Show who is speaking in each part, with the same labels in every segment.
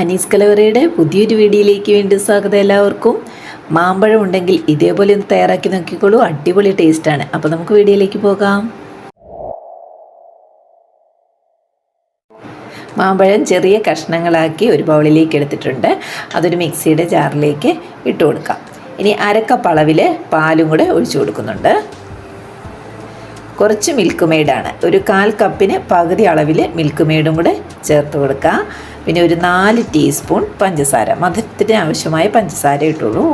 Speaker 1: അനീസ് കലവറയുടെ പുതിയൊരു വീഡിയോയിലേക്ക് വേണ്ടി സ്വാഗതം എല്ലാവർക്കും. മാമ്പഴം ഉണ്ടെങ്കിൽ ഇതേപോലെ ഒന്ന് തയ്യാറാക്കി നോക്കിക്കോളൂ. അടിപൊളി ടേസ്റ്റാണ് അപ്പോൾ നമുക്ക് വീഡിയോയിലേക്ക് പോകാം. മാമ്പഴം ചെറിയ കഷ്ണങ്ങളാക്കി ഒരു ബൗളിലേക്ക് എടുത്തിട്ടുണ്ട്. അതൊരു മിക്സിയുടെ ജാറിലേക്ക് ഇട്ട് കൊടുക്കാം. ഇനി അരക്കപ്പ് അളവിൽ പാലും കൂടെ ഒഴിച്ചു കൊടുക്കുന്നുണ്ട്. കുറച്ച് മിൽക്ക് മെയ്ഡാണ് ഒരു കാൽ കപ്പിന് പകുതി അളവിൽ മിൽക്ക് മെയ്ഡും കൂടെ ചേർത്ത് കൊടുക്കുക പിന്നെ ഒരു നാല് ടീസ്പൂൺ പഞ്ചസാര. മധുരത്തിന് ആവശ്യമായ പഞ്ചസാര ഇട്ടുള്ളൂ.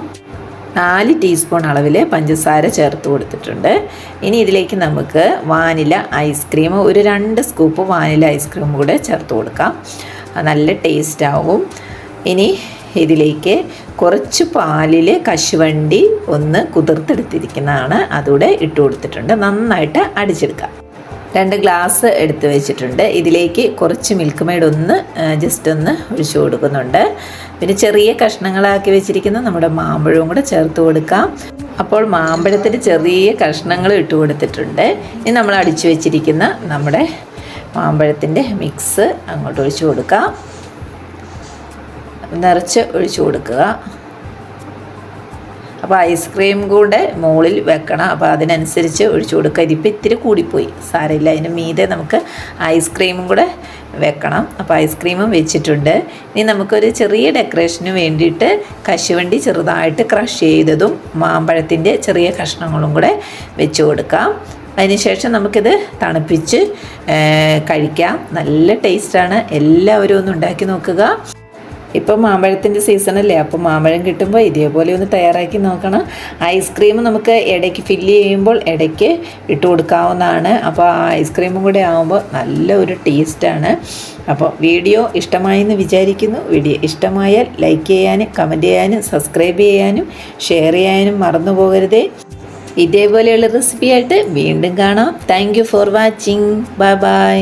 Speaker 1: നാല് ടീസ്പൂൺ അളവിൽ പഞ്ചസാര ചേർത്ത് കൊടുത്തിട്ടുണ്ട്. ഇനി ഇതിലേക്ക് നമുക്ക് വാനില ഐസ്ക്രീം ഒരു രണ്ട് സ്കൂപ്പ് വാനില ഐസ്ക്രീം കൂടെ ചേർത്ത് കൊടുക്കാം. നല്ല ടേസ്റ്റ് ആവും. ഇനി ഇതിലേക്ക് കുറച്ച് പാലിൽ കശുവണ്ടി ഒന്ന് കുതിർത്തെടുത്തിരിക്കുന്നതാണ്. അതുകൂടെ ഇട്ട് കൊടുത്തിട്ടുണ്ട്. നന്നായിട്ട് അടിച്ചെടുക്കാം. രണ്ട് ഗ്ലാസ് എടുത്ത് വെച്ചിട്ടുണ്ട്. ഇതിലേക്ക് കുറച്ച് മിൽക്ക് മെയ്ഡ് ഒന്ന് ജസ്റ്റ് ഒന്ന് ഒഴിച്ചു കൊടുക്കുന്നുണ്ട്. പിന്നെ ചെറിയ കഷ്ണങ്ങളാക്കി വെച്ചിരിക്കുന്ന നമ്മുടെ മാമ്പഴവും കൂടെ ചേർത്ത് കൊടുക്കാം. അപ്പോൾ മാമ്പഴത്തിന് ചെറിയ കഷ്ണങ്ങൾ ഇട്ട് കൊടുത്തിട്ടുണ്ട്. ഇനി നമ്മൾ അടിച്ചു വെച്ചിരിക്കുന്ന നമ്മുടെ മാമ്പഴത്തിന്റെ മിക്സ് അങ്ങോട്ട് ഒഴിച്ചു കൊടുക്കാം. നിറച്ച് ഒഴിച്ചു കൊടുക്കുക. അപ്പോൾ ഐസ്ക്രീം കൂടെ മുകളിൽ വെക്കണം. അപ്പോൾ അതിനനുസരിച്ച് ഒഴിച്ചു കൊടുക്കുക. ഇതിപ്പോൾ ഇത്തിരി കൂടിപ്പോയി. സാരമില്ല. അതിന് മീതെ നമുക്ക് ഐസ്ക്രീമും കൂടെ വെക്കണം. അപ്പോൾ ഐസ്ക്രീമും വെച്ചിട്ടുണ്ട്. ഇനി നമുക്കൊരു ചെറിയ ഡെക്കറേഷന് വേണ്ടിയിട്ട് കശുവണ്ടി ചെറുതായിട്ട് ക്രഷ് ചെയ്തതും മാമ്പഴത്തിന്റെ ചെറിയ കഷ്ണങ്ങളും കൂടെ വെച്ച് കൊടുക്കാം. അതിനുശേഷം നമുക്കിത് തണുപ്പിച്ച് കഴിക്കാം. നല്ല ടേസ്റ്റാണ് എല്ലാവരും ഒന്ന് ഉണ്ടാക്കി നോക്കുക. ഇപ്പം മാമ്പഴത്തിന്റെ സീസണല്ലേ അപ്പോൾ മാമ്പഴം കിട്ടുമ്പോൾ ഇതേപോലെ ഒന്ന് തയ്യാറാക്കി നോക്കണം. ഐസ്ക്രീം നമുക്ക് ഇടയ്ക്ക് ഫില്ല് ചെയ്യുമ്പോൾ ഇടയ്ക്ക് ഇട്ട് കൊടുക്കാവുന്നതാണ്. അപ്പോൾ ആ ഐസ്ക്രീമും കൂടെ ആകുമ്പോൾ നല്ല ഒരു ടേസ്റ്റാണ് അപ്പോൾ വീഡിയോ ഇഷ്ടമായെന്ന് വിചാരിക്കുന്നു. വീഡിയോ ഇഷ്ടമായാൽ ലൈക്ക് ചെയ്യാനും കമന്റ് ചെയ്യാനും സബ്സ്ക്രൈബ് ചെയ്യാനും ഷെയർ ചെയ്യാനും മറന്നു പോകരുതേ. ഇതേപോലെയുള്ള റെസിപ്പിയായിട്ട് വീണ്ടും കാണാം. Thank you for watching bye bye